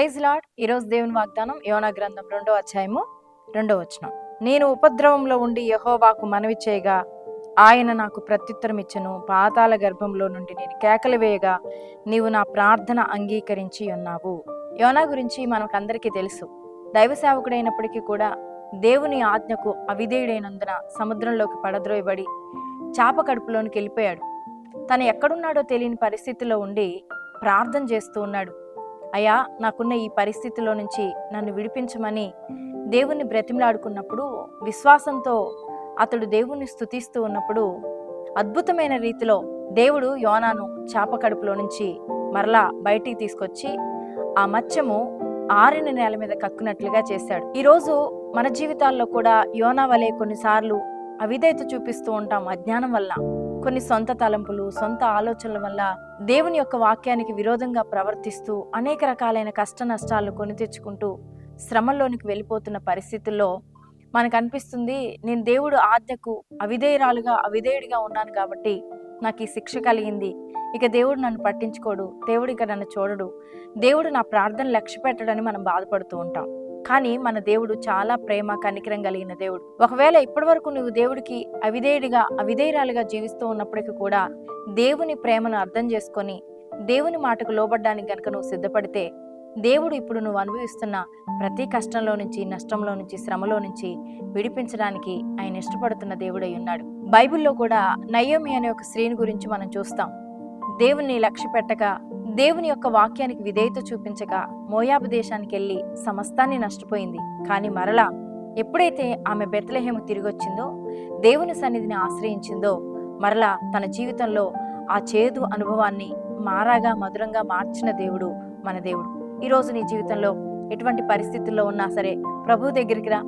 Praise lord ఈరోజు దేవుని వాగ్దానం యోనా గ్రంథం రెండో అధ్యాయము రెండో వచనం. నేను ఉపద్రవంలో ఉండి యహోవాకు మనవి చేయగా ఆయన నాకు ప్రత్యుత్తరం ఇచ్చను. పాతాల గర్భంలో నుండి నేను కేకలు వేయగా నీవు నా ప్రార్థన అంగీకరించి ఉన్నావు. యోనా గురించి మనకందరికీ తెలుసు. దైవ సేవకుడైనప్పటికీ కూడా దేవుని ఆజ్ఞకు అవిధేయుడైనందున సముద్రంలోకి పడద్రోయబడి చాప కడుపులోనికి వెళ్ళిపోయాడు. తను ఎక్కడున్నాడో తెలియని పరిస్థితిలో ఉండి ప్రార్థన చేస్తూ ఉన్నాడు. అయ్యా నాకున్న ఈ పరిస్థితిలో నుంచి నన్ను విడిపించమని దేవుణ్ణి బ్రతిమలాడుకున్నప్పుడు విశ్వాసంతో అతడు దేవుణ్ణి స్థుతిస్తూ ఉన్నప్పుడు అద్భుతమైన రీతిలో దేవుడు యోనాను చాప కడుపులో నుంచి మరలా బయటికి తీసుకొచ్చి ఆ మత్స్యము ఆరిన నేల మీద కక్కునట్లుగా చేశాడు. ఈరోజు మన జీవితాల్లో కూడా యోనా వలె కొన్నిసార్లు అవిధేయత చూపిస్తూ ఉంటాం అజ్ఞానం వల్ల. కొన్ని సొంత తలంపులు సొంత ఆలోచనల వల్ల దేవుని యొక్క వాక్యానికి విరోధంగా ప్రవర్తిస్తూ అనేక రకాలైన కష్ట నష్టాలు కొని తెచ్చుకుంటూ శ్రమల్లోనికి వెళ్ళిపోతున్న పరిస్థితుల్లో మనకు అనిపిస్తుంది నేను దేవుడు ఆజ్ఞకు అవిధేయురాలుగా అవిధేయుడిగా ఉన్నాను కాబట్టి నాకు ఈ శిక్ష కలిగింది. ఇక దేవుడు నన్ను పట్టించుకోడు దేవుడు ఇక నన్ను చూడడు. దేవుడు నా ప్రార్థన లక్ష్య పెట్టడని మనం బాధపడుతూ ఉంటాం. కానీ మన దేవుడు చాలా ప్రేమ కనికరం కలిగిన దేవుడు. ఒకవేళ ఇప్పటి వరకు నువ్వు దేవుడికి అవిధేయుడిగా అవిధేయురాలుగా జీవిస్తూ ఉన్నప్పటికీ కూడా దేవుని ప్రేమను అర్థం చేసుకొని దేవుని మాటకు లోబడ్డానికి గనుక నువ్వు సిద్ధపడితే దేవుడు ఇప్పుడు నువ్వు అనుభవిస్తున్న ప్రతి కష్టంలో నుంచి నష్టంలో నుంచి శ్రమలో నుంచి విడిపించడానికి ఆయన ఇష్టపడుతున్న దేవుడై ఉన్నాడు. బైబిల్లో కూడా నయోమి అనే ఒక స్త్రీని గురించి మనం చూస్తాం. దేవుని లక్ష్య పెట్టగా దేవుని యొక్క వాక్యానికి విధేయత చూపించక మోయాబు దేశానికి వెళ్ళి సమస్తాన్ని నష్టపోయింది. కానీ మరలా ఎప్పుడైతే ఆమె బెత్తలహేము తిరిగొచ్చిందో దేవుని సన్నిధిని ఆశ్రయించిందో మరలా తన జీవితంలో ఆ చేదు అనుభవాన్ని మారాగా మధురంగా మార్చిన దేవుడు మన దేవుడు. ఈరోజు నీ జీవితంలో ఎటువంటి పరిస్థితుల్లో ఉన్నా సరే ప్రభు దగ్గరికి రా.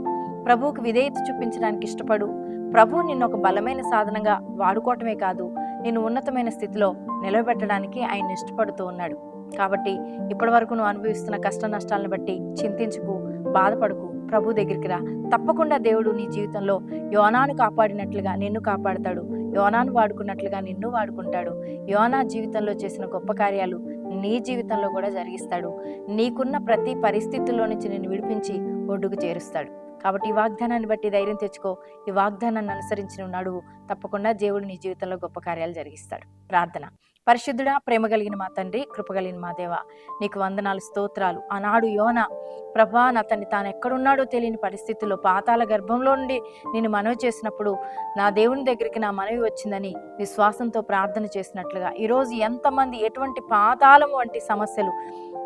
ప్రభువుకు విధేయత చూపించడానికి ఇష్టపడు. ప్రభు నిన్ను ఒక బలమైన సాధనంగా వాడుకోవటమే కాదు నేను ఉన్నతమైన స్థితిలో నిలబెట్టడానికి ఆయన ఇష్టపడుతూ ఉన్నాడు. కాబట్టి ఇప్పటి వరకు నువ్వు అనుభవిస్తున్న కష్ట నష్టాలను బట్టి చింతించుకు బాధపడుకు ప్రభు దగ్గరికి రా. తప్పకుండా దేవుడు నీ జీవితంలో యోనాను కాపాడినట్లుగా నిన్ను కాపాడతాడు. యోనాను వాడుకున్నట్లుగా నిన్ను వాడుకుంటాడు. యోనా జీవితంలో చేసిన గొప్ప కార్యాలు నీ జీవితంలో కూడా జరిగిస్తాడు. నీకున్న ప్రతి పరిస్థితుల్లో నుంచి నిన్ను విడిపించి ఒడ్డుకు చేరుస్తాడు. కాబట్టి ఈ వాగ్దానాన్ని బట్టి ధైర్యం తెచ్చుకో. ఈ వాగ్దానాన్ని అనుసరించిన నడువు. తప్పకుండా దేవుడు నీ జీవితంలో గొప్ప కార్యాలు జరిగిస్తాడు. ప్రార్థన. పరిశుద్ధుడా ప్రేమ కలిగిన మా తండ్రి కృపగలిగిన మా దేవ నీకు వందనాలు స్తోత్రాలు. ఆనాడు యోన ప్రభా అతన్ని తాను ఎక్కడున్నాడో తెలియని పరిస్థితుల్లో పాతాల గర్భంలో నుండి నేను మనవి చేసినప్పుడు నా దేవుని దగ్గరికి నా మనవి వచ్చిందని విశ్వాసంతో ప్రార్థన చేసినట్లుగా ఈరోజు ఎంతమంది ఎటువంటి పాతాళం వంటి సమస్యలు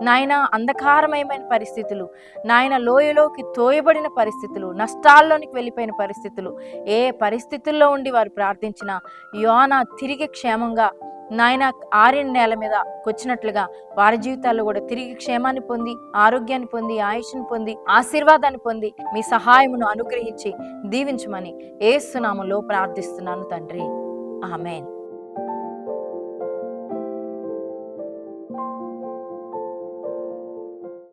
నాయన అంధకారమయమైన పరిస్థితులు నాయన లోయలోకి తోయబడిన పరిస్థితులు నష్టాల్లోనికి వెళ్ళిపోయిన పరిస్థితులు ఏ పరిస్థితుల్లో ఉండి వారు ప్రార్థించినా యోన తిరిగి క్షేమంగా నాయన ఆరిన నేల మీద వచ్చినట్లుగా వారి జీవితాల్లో కూడా తిరిగి క్షేమాన్ని పొంది ఆరోగ్యాన్ని పొంది ఆయుష్ని పొంది ఆశీర్వాదాన్ని పొంది మీ సహాయమును అనుగ్రహించి దీవించమని ఏసునామలో ప్రార్థిస్తున్నాను తండ్రి. ఆమెన్.